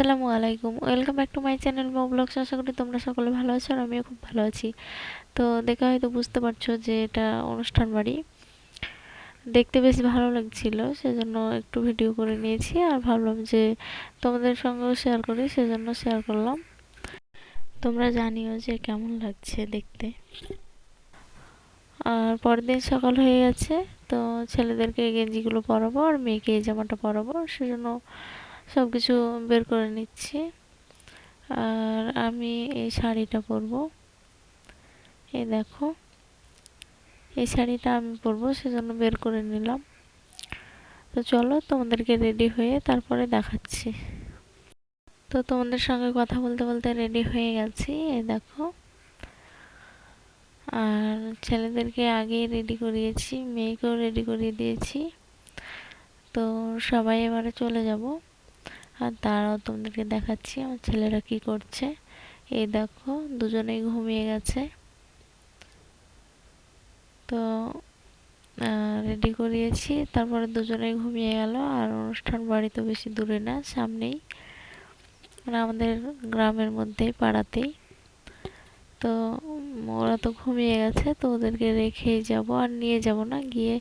আসসালামু আলাইকুম। Welcome back to my channel Mo blogs আশা করি তোমরা সকলে ভালো আছো আর আমিও খুব ভালো আছি। তো দেখে হয়তো বুঝতে পারছ যে এটা অনুষ্ঠান বাড়ি। দেখতে বেশ ভালো লাগছিল, সেজন্য একটু ভিডিও করে নিয়েছি আর ভাবলাম যে তোমাদের সঙ্গেও শেয়ার করি, সেজন্য শেয়ার করলাম। তোমরা জানিও যে কেমন লাগছে দেখতে। আর পরের দিন সকাল হয়ে গেছে, তো ছেলেদেরকে গেঞ্জিগুলো পরাবো আর মেয়েকে এই জামাটা পরাবো, সেজন্য সব কিছু বের করে নিচ্ছি। আর আমি এই শাড়িটা পরব। এই দেখো। এই শাড়িটা আমি পরবো, সেজন্য বের করে নিলাম। তো চলো, তোমাদেরকে রেডি হয়ে তারপরে দেখাচ্ছি। তো তোমাদের সঙ্গে কথা বলতে বলতে রেডি হয়ে গেছি, এই দেখো। আর ছেলেদেরকে আগেই রেডি করিয়েছি, মেয়েকেও রেডি করিয়ে দিয়েছি। তো সবাই এবারে চলে যাব। আর তারাও তোমাদেরকে দেখাচ্ছি আমার ছেলেরা কি করছে। এই দেখো, দুজনেই ঘুমিয়ে গেছে। তো রেডি করিয়েছি। তারপরে দুজনেই ঘুমিয়ে গেল। আর অনুষ্ঠান বাড়ি তো বেশি দূরে না, সামনেই। মানে আমাদের গ্রামের মধ্যেই, পাড়াতেই। তো, ওরা তো ঘুমিয়ে গেছে, তো ওদেরকে রেখেই যাব। আর নিয়ে যাব না, গিয়ে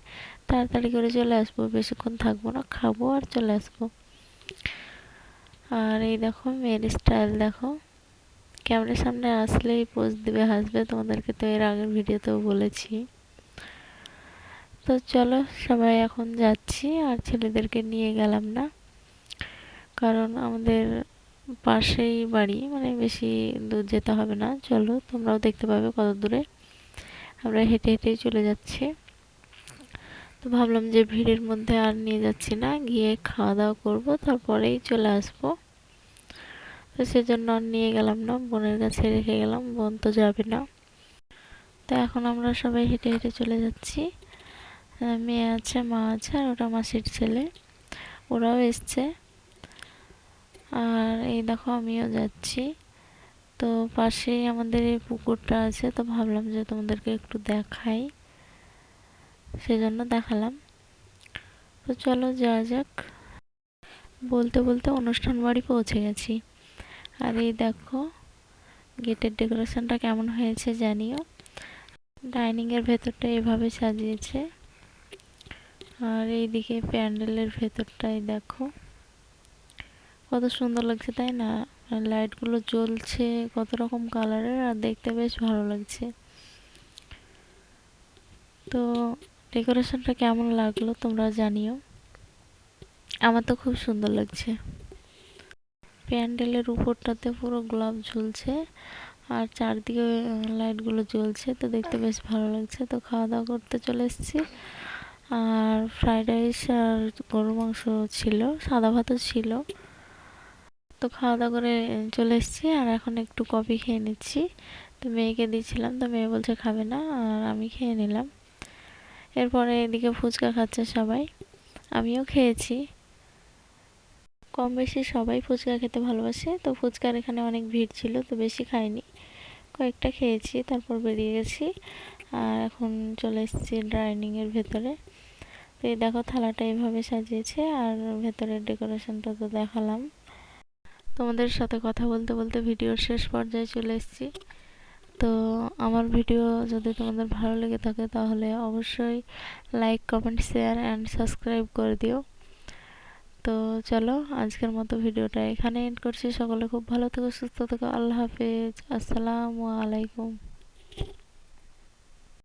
তাড়াতাড়ি করে চলে আসব। বেশিক্ষণ থাকব না, খাব আর চলে আসব। আর এই দেখো, মেয়ের স্টাইল দেখো। ক্যামেরার সামনে আসলেই পোজ দিবে হাসবে তোমাদেরকে তো এর আগের ভিডিওতেও বলেছি। তো চলো, সবাই এখন যাচ্ছি, আর ছেলেদেরকে নিয়ে গেলাম না। কারণ আমাদের পাশেই বাড়ি মানে বেশি দূর যেতে হবে না। চলো, তোমরাও দেখতে পাবে কত দূরে। আমরা হেঁটে হেঁটেই চলে যাচ্ছি। তো ভাবলাম যে ভিড়ের মধ্যে আর নিয়ে যাচ্ছি না, গিয়ে খাওয়া দাওয়া করব, তারপরেই চলে আসব। তো সেজন্য আর নিয়ে গেলাম না, বোনের কাছে রেখে গেলাম, বোন তো যাবে না। তো এখন আমরা সবাই হেঁটে হেঁটে চলে যাচ্ছি। মেয়ে আছে, মা আছে, আর ওটা মাসির ছেলে। ওরাও এসছে। আর এই দেখো আমিও যাচ্ছি। তো পাশেই আমাদের এই পুকুরটা আছে, তো ভাবলাম যে তোমাদেরকে একটু দেখাই। সেজন্য দেখালাম। তো চলো যাওয়া যাক। বলতে বলতে অনুষ্ঠান বাড়ি পৌঁছে গেছি। আর এই দেখো, গেটের ডেকোরেশনটা কেমন হয়েছে জানিও। ডাইনিংয়ের ভেতরটা এভাবে সাজিয়েছে। আর এইদিকে প্যান্ডেলের ভেতরটাই দেখো। কত সুন্দর লাগছে, তাই না? লাইটগুলো জ্বলছে কত রকম কালারের, আর দেখতে বেশ ভালো লাগছে। তো ডেকোরেশনটা কেমন লাগল তোমরা জানিও। আমার তো খুব সুন্দর লাগছে। প্যান্ডেলের উপরটাতে পুরো গোলাপ ঝুলছে আর চারদিকে লাইটগুলো জ্বলছে, তো দেখতে বেশ ভালো লাগছে। তো খাওয়া দাওয়া করতে চলে এসেছি। আর ফ্রাইড রাইস আর গরু মাংস ছিল, সাদা ভাতও ছিল। তো খাওয়া দাওয়া করে চলে এসেছি আর এখন একটু কফি খেয়ে নিচ্ছি। তো মেয়েকে দিয়েছিলাম, তো মেয়ে বলছে খাবে না, আর আমি খেয়ে নিলাম। এরপরে এদিকে ফুচকা খাচ্ছে সবাই। আমিও খেয়েছি। কম বেশি সবাই ফুচকা খেতে ভালোবাসে, তো ফুচকার এখানে অনেক ভিড় ছিল, তো বেশি খাইনি। কয়েকটা খেয়েছি, তারপর বেরিয়ে গেছি, আর এখন চলে এসেছি ডাইনিংয়ের ভেতরে। তো এই দেখো থালাটা এইভাবে সাজিয়েছে, আর ভেতরের ডেকোরেশনটা তো দেখালাম। তোমাদের সাথে কথা বলতে বলতে ভিডিওর শেষ পর্যায়ে চলে এসেছি। তো আমার ভিডিও যদি তোমাদের ভালো লেগে থাকে তাহলে অবশ্যই like comment share and subscribe করে দিও। তো চলো আজকের মতো ভিডিওটা এখানে এন্ড করছি। সকলে খুব ভালো থেকো, সুস্থ থেকো। আল্লাহ হাফিজ। আসসালামু আলাইকুম।